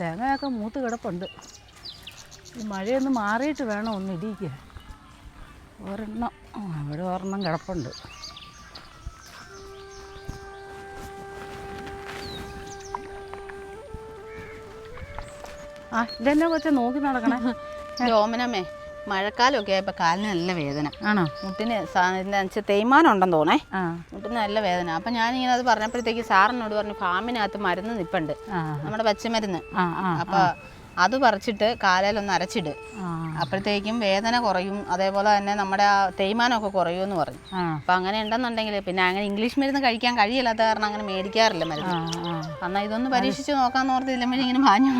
തേങ്ങയൊക്കെ മൂത്ത് കിടപ്പുണ്ട്. ഈ മഴയൊന്ന് മാറിയിട്ട് വേണം ഒന്ന് ഇടിയിക്കാൻ. ഒരെണ്ണം അവിടെ ഒരെണ്ണം കിടപ്പുണ്ട്. ആ ഇതെന്നെ കൊച്ചെ നോക്കി നടക്കണേ? ഓമനമ്മേ മഴക്കാലമൊക്കെ ആയപ്പോൾ കാലിന് നല്ല വേദന. ആണോ? മുട്ടിന് വെച്ചാൽ തേയ്മാനം ഉണ്ടെന്ന് തോന്നേ മുട്ടിന് നല്ല വേദന. അപ്പം ഞാനിങ്ങനെ അത് പറഞ്ഞപ്പോഴത്തേക്ക് സാറിനോട് പറഞ്ഞു ഫാമിനകത്ത് മരുന്ന് നിപ്പുണ്ട്. നമ്മുടെ പച്ചമരുന്ന്. അപ്പോൾ അത് പറിച്ചിട്ട് കാലയിലൊന്ന് അരച്ചിട്. അപ്പോഴത്തേക്കും വേദന കുറയും. അതേപോലെ തന്നെ നമ്മുടെ ആ തേയ്മാനമൊക്കെ കുറയുമെന്ന് പറഞ്ഞു. അപ്പം അങ്ങനെ ഉണ്ടെന്നുണ്ടെങ്കിൽ പിന്നെ അങ്ങനെ ഇംഗ്ലീഷ് മരുന്ന് കഴിക്കാൻ കഴിയില്ലാത്ത കാരണം അങ്ങനെ മേടിക്കാറില്ല മരുന്ന്. എന്നാൽ ഇതൊന്ന് പരീക്ഷിച്ച് നോക്കാന്ന് ഇല്ലെങ്കിൽ ഇങ്ങനെ മാഞ്ഞു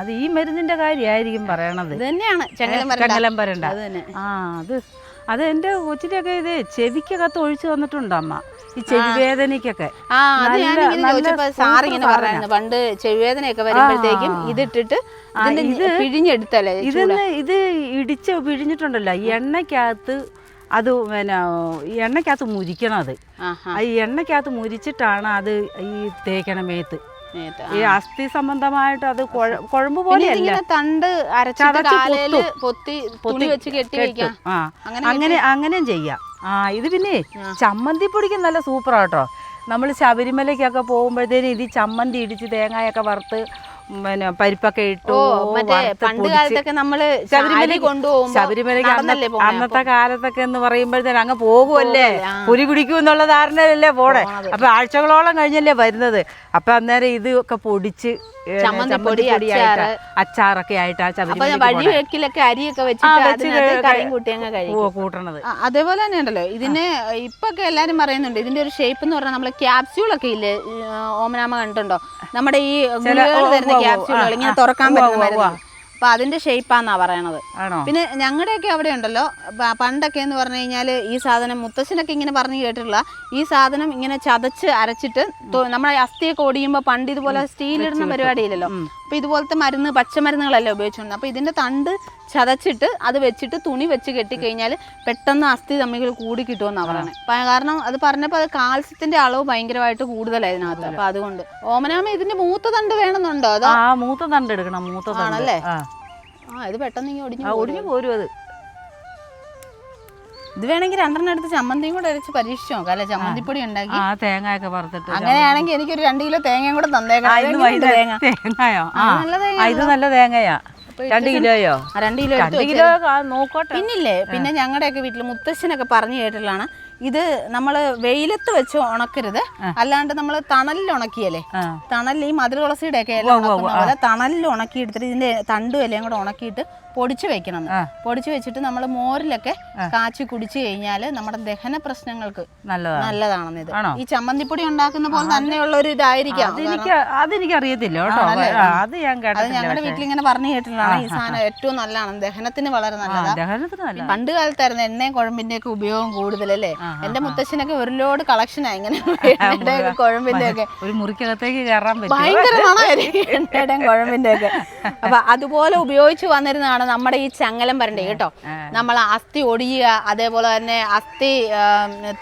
അത് ഈ മരുന്നിന്റെ കാര്യമായിരിക്കും പറയണത്. ഇത് തന്നെയാണ് ചെങ്ങലം വരണ്ട. അതെ വരണ്ട. അത് തന്നെ ആ അത് അത് എന്റെ കൊച്ചിന്റെയൊക്കെ ഇത് ചെവിക്കകത്ത് ഒഴിച്ചു തന്നിട്ടുണ്ട് അമ്മ. ഈ ചെവി വേദനയ്ക്കൊക്കെ ആ അത് ഞാനിങ്ങനെ ചോദിച്ചപ്പോ സാർ ഇങ്ങനെ സാധനാ. പണ്ട് ചെവിവേദനയൊക്കെ വരുമ്പോഴത്തേക്കും ഇതിട്ടിട്ട് ഇത് പിഴിഞ്ഞെടുത്തല്ലേ ഇതെന്ന് ഇത് ഇടിച്ച് പിഴിഞ്ഞിട്ടുണ്ടല്ലോ. ഈ എണ്ണയ്ക്കകത്ത് അത് പിന്നെ എണ്ണക്കകത്ത് എണ്ണയ്ക്കകത്ത് മുരിക്കണം അത്. ആ ഈ എണ്ണയ്ക്കകത്ത് മുരിച്ചിട്ടാണ് അത് ഈ തേക്കണ മേത്ത്. ഈ അസ്ഥി സംബന്ധമായിട്ട് അത് കുഴമ്പ് പോലെ പോലെയല്ല. തണ്ട് പൊത്തി. തുണി വെച്ച് കെട്ടി ആ അങ്ങനെ അങ്ങനെയും ചെയ്യാം. ആ ഇത് പിന്നെ ചമ്മന്തി പൊടിക്ക് നല്ല സൂപ്പറാട്ടോ നമ്മൾ ശബരിമലയ്ക്കൊക്കെ പോകുമ്പോഴത്തേനും ഇത് ചമ്മന്തി ഇടിച്ച് തേങ്ങയൊക്കെ വറുത്ത് പിന്നെ പരിപ്പൊക്കെ ഇട്ടു മറ്റേ പണ്ട് കാലത്തൊക്കെ നമ്മൾ ശബരിമല ശബരിമല കൊണ്ടുപോകുമ്പോ ശബരിമലയ്ക്ക് അന്നത്തെ കാലത്തൊക്കെ എന്ന് പറയുമ്പോഴത്തേന് അങ്ങ് പോകുമല്ലേ പുരി പിടിക്കും എന്നുള്ള ധാരണയല്ലേ പോണേ? പോണത്. അപ്പൊ ആഴ്ചകളോളം കഴിഞ്ഞല്ലേ വരുന്നത്. അപ്പൊ അന്നേരം ഇതൊക്കെ ഒക്കെ പൊടിച്ച് പൊടി, അച്ചാറ്. അച്ചാറൊക്കെ ആയിട്ട് ആ അരിയൊക്കെ വെച്ചിട്ട് ഓ കൂട്ടണത്. അതേപോലെ തന്നെ ഉണ്ടല്ലോ. ഇതിന് ഇപ്പൊക്കെ എല്ലാരും പറയുന്നുണ്ട് ഇതിന്റെ ഒരു ഷേപ്പ് എന്ന് പറഞ്ഞാൽ നമ്മളെ ക്യാപ്സ്യൂളൊക്കെ ഇല്ലേ? ഓമനാമ കണ്ടിട്ടുണ്ടോ? നമ്മുടെ ഈ തരുന്ന. ക്യാപ്സ്യൂളുകൾ ഇങ്ങനെ തുറക്കാൻ പറ്റുന്ന മരുന്ന്. അപ്പൊ അതിന്റെ ഷേപ്പാന്നാ പറയണത്. പിന്നെ ഞങ്ങളുടെയൊക്കെ അവിടെ ഉണ്ടല്ലോ പണ്ടൊക്കെ എന്ന് പറഞ്ഞു കഴിഞ്ഞാൽ ഈ സാധനം മുത്തശ്ശനൊക്കെ ഇങ്ങനെ പറഞ്ഞു കേട്ടിട്ടുള്ള ഈ സാധനം ഇങ്ങനെ ചതച്ച് അരച്ചിട്ട് നമ്മളെ അസ്ഥിയൊക്കെ ഓടിയുമ്പോൾ പണ്ട് ഇതുപോലെ സ്റ്റീലിടുന്ന പരിപാടിയില്ലല്ലോ. അപ്പൊ ഇതുപോലത്തെ മരുന്ന് പച്ചമരുന്നുകളല്ലേ ഉപയോഗിച്ചുകൊണ്ട് അപ്പോൾ ഇതിന്റെ തണ്ട് ചതച്ചിട്ട് അത് വെച്ചിട്ട് തുണി വെച്ച് കെട്ടിക്കഴിഞ്ഞാൽ പെട്ടെന്ന് അസ്ഥി തമ്മിൽ കൂടി കിട്ടുമെന്നാണ് പറയുന്നത് കാരണം അത് പറഞ്ഞപ്പോൾ അത് കാൽസ്യത്തിന്റെ അളവ് ഭയങ്കരമായിട്ട് കൂടുതലായി ഇതിനകത്ത്. അപ്പൊ അതുകൊണ്ട്. ഓമനാമ ഇതിന്റെ മൂത്ത തണ്ട് വേണമെന്നുണ്ടോ അതോ? ആ മൂത്ത തണ്ട് എടുക്കണം മൂത്ത ആണല്ലേ? ആ. ആ ഇത് പെട്ടെന്ന് ഇങ്ങനെ ഒടിഞ്ഞു ഒടിഞ്ഞു പോരും അത്. ഇത് വേണമെങ്കിൽ രണ്ടെണ്ണം എടുത്ത് ചമ്മന്തിയും കൂടെ അരച്ച് പരീക്ഷിച്ച് നോക്കാം അല്ലെ? ചമ്മന്തിപ്പൊടി ഉണ്ടാക്കി. ആ തേങ്ങയൊക്കെ വറുത്തിട്ട് അങ്ങനെയാണെങ്കിൽ എനിക്കൊരു രണ്ട് കിലോ തേങ്ങയും കൂടെ തന്നേക്കാം തേങ്ങ? തേങ്ങയോ? ഇത് നല്ല തേങ്ങയാ. രണ്ട് കിലോയോ? രണ്ട് കിലോ രണ്ട് കിലോ നോക്കോട്ടെ. പിന്നില്ലേ? പിന്നെ ഞങ്ങളുടെയൊക്കെ വീട്ടിൽ മുത്തശ്ശനൊക്കെ പറഞ്ഞു കേട്ടിട്ടുള്ളതാണ്. ഇത് നമ്മൾ വെയിലത്ത് വെച്ച് ഉണക്കരുത്. അല്ലാണ്ട് നമ്മൾ തണലിൽ ഉണക്കിയല്ലേ? തണലിൽ ഈ മധുര തുളസിയുടെ ഒക്കെ ഇല ഉണക്കുന്ന പോലെ തണലിൽ ഉണക്കി എടുത്തിട്ട് ഇതിന്റെ തണ്ടും ഇലയും കൂടെ ഉണക്കിയിട്ട് പൊടിച്ചു വെക്കണം. പൊടിച്ചു വെച്ചിട്ട് നമ്മൾ മോരിലൊക്കെ കാച്ചി കുടിച്ചു കഴിഞ്ഞാൽ നമ്മുടെ ദഹന പ്രശ്നങ്ങൾക്ക് നല്ലതാണ്. നല്ലതാണെന്ന് ഇത്. ഈ ചമ്മന്തിപ്പൊടി ഉണ്ടാക്കുന്ന പോലെ തന്നെയുള്ള ഒരു ഇതായിരിക്കാം. അതെനിക്ക് അതെനിക്ക് അറിയത്തില്ല കേട്ടോ. അത് ഞാൻ അത് ഞങ്ങളുടെ വീട്ടിൽ ഇങ്ങനെ പറഞ്ഞു കേട്ടിട്ടാണ് ഈ സാധനം ഏറ്റവും നല്ലതാണ്. ദഹനത്തിന് വളരെ നല്ലതാണ് പണ്ട് കാലത്തായിരുന്നു എണ്ണയും കുഴമ്പിന്റെ ഒക്കെ ഉപയോഗം കൂടുതലല്ലേ? എന്റെ മുത്തശ്ശനൊക്കെ ഒരുപാട് ലോഡ് കളക്ഷനാ ഇങ്ങനെ കുഴമ്പിന്റെ ഒക്കെ. ഒരു മുറിക്കകത്തേക്ക് കയറാൻ ഭയങ്കര എണ്ണയുടെയും കുഴമ്പിന്റെ ഒക്കെ. അപ്പൊ അതുപോലെ ഉപയോഗിച്ച് വന്നിരുന്നതാണ് നമ്മുടെ ഈ ചങ്ങലം വരണ്ടേ കേട്ടോ? നമ്മൾ അസ്ഥി ഒടിയുക അതേപോലെ തന്നെ അസ്ഥി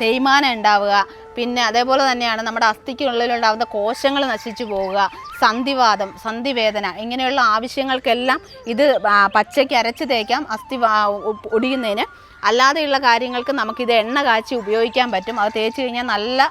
തേയ്മാനം ഉണ്ടാവുക പിന്നെ അതേപോലെ തന്നെയാണ് നമ്മുടെ അസ്ഥിക്കുള്ളിലുണ്ടാകുന്ന കോശങ്ങൾ നശിച്ചു പോവുക സന്ധിവാദം സന്ധിവേദന ഇങ്ങനെയുള്ള ആവശ്യങ്ങൾക്കെല്ലാം ഇത് പച്ചയ്ക്ക് അരച്ച് തേക്കാം അസ്ഥി ഒടിയുന്നതിന്. അല്ലാതെയുള്ള കാര്യങ്ങൾക്ക് നമുക്കിത് എണ്ണ കാച്ചി ഉപയോഗിക്കാൻ പറ്റും. അത് തേച്ച് കഴിഞ്ഞാൽ നല്ല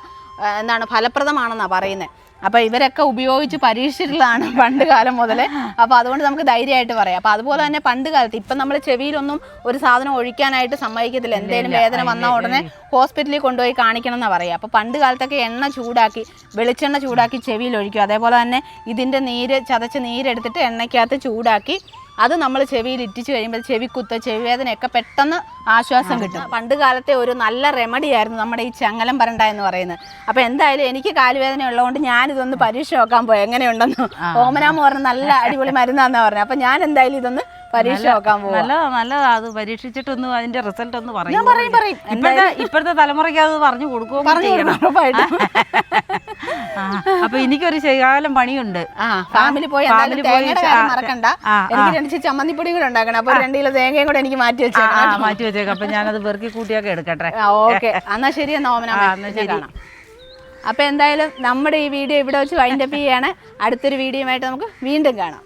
എന്താണ് ഫലപ്രദമാണെന്നാണ് പറയുന്നത് അപ്പോൾ ഇവരൊക്കെ ഉപയോഗിച്ച് പരീക്ഷിച്ചിട്ടുള്ളതാണ് പണ്ട് കാലം മുതലേ. അപ്പോൾ അതുകൊണ്ട് നമുക്ക് ധൈര്യമായിട്ട് പറയാം. അപ്പോൾ അതുപോലെ തന്നെ പണ്ട് കാലത്ത് ഇപ്പം നമ്മൾ ചെവിയിലൊന്നും ഒരു സാധനം ഒഴിക്കാനായിട്ട് സമ്മതിക്കത്തില്ല. എന്തെങ്കിലും വേദന വന്നാൽ ഉടനെ ഹോസ്പിറ്റലിൽ കൊണ്ടുപോയി കാണിക്കണം എന്നാണ് പറയുക അപ്പോൾ പണ്ട് കാലത്തൊക്കെ എണ്ണ ചൂടാക്കി വെളിച്ചെണ്ണ ചൂടാക്കി ചെവിയിൽ ഒഴിക്കും അതേപോലെ തന്നെ ഇതിന്റെ നീര് ചതച്ച് നീരെടുത്തിട്ട് എണ്ണയ്ക്കകത്ത് ചൂടാക്കി അത് നമ്മൾ ചെവിയിൽ ഇറ്റിച്ചു കഴിയുമ്പോൾ ചെവിക്കുത്ത് ചെവിവേദനയൊക്കെ പെട്ടെന്ന് ആശ്വാസം കിട്ടും. പണ്ട് കാലത്തെ ഒരു നല്ല റെമഡി ആയിരുന്നു നമ്മുടെ ഈ ചങ്ങലം പറണ്ട എന്ന് പറയുന്നത്. അപ്പോൾ എന്തായാലും എനിക്ക് കാലുവേദന ഉള്ളതുകൊണ്ട് ഞാനിതൊന്ന് പരീക്ഷ നോക്കാൻ പോയി. എങ്ങനെയുണ്ടെന്ന്. ഓമനാമ പറഞ്ഞ നല്ല അടിപൊളി മരുന്നാന്നാ പറഞ്ഞത്. അപ്പോൾ ഞാൻ എന്തായാലും ഇതൊന്ന് പരീക്ഷ നോക്കാൻ പോകും നല്ലതാ നല്ലതാ അത് പരീക്ഷിച്ചിട്ടൊന്ന് അതിന്റെ റിസൾട്ട് ഒന്ന് പറയും. പറയും പറയും. ഇപ്പോഴത്തെ ഇപ്പോഴത്തെ തലമുറയ്ക്ക് അത് പറഞ്ഞു കൊടുക്കുകയും പറഞ്ഞു ഉറപ്പായിട്ടും അപ്പൊ എനിക്കൊരു ശരികാലം പണിയുണ്ട്. ഫാമിലി പോയി ഫാമിലി പോയി മറക്കണ്ട. എനിക്ക് രണ്ട് ചമ്മന്തിപ്പൊടിയും കൂടെ ഉണ്ടാക്കണം. അപ്പോൾ രണ്ട് കിലോ തേങ്ങയും കൂടെ എനിക്ക് മാറ്റി വെച്ചേക്കാം. മാറ്റി വെച്ചേക്കാം. അപ്പൊ ഞാനത് വെറുക്കി കൂട്ടിയൊക്കെ എടുക്കട്ടെ. ഓക്കെ. എന്നാ ശരി എന്നാ ഓമന ശരി. കാണാം. അപ്പോൾ എന്തായാലും നമ്മുടെ ഈ വീഡിയോ ഇവിടെ വെച്ച് വൈൻഡപ്പ് ചെയ്യാണ്. അടുത്തൊരു വീഡിയോയുമായിട്ട് നമുക്ക് വീണ്ടും കാണാം.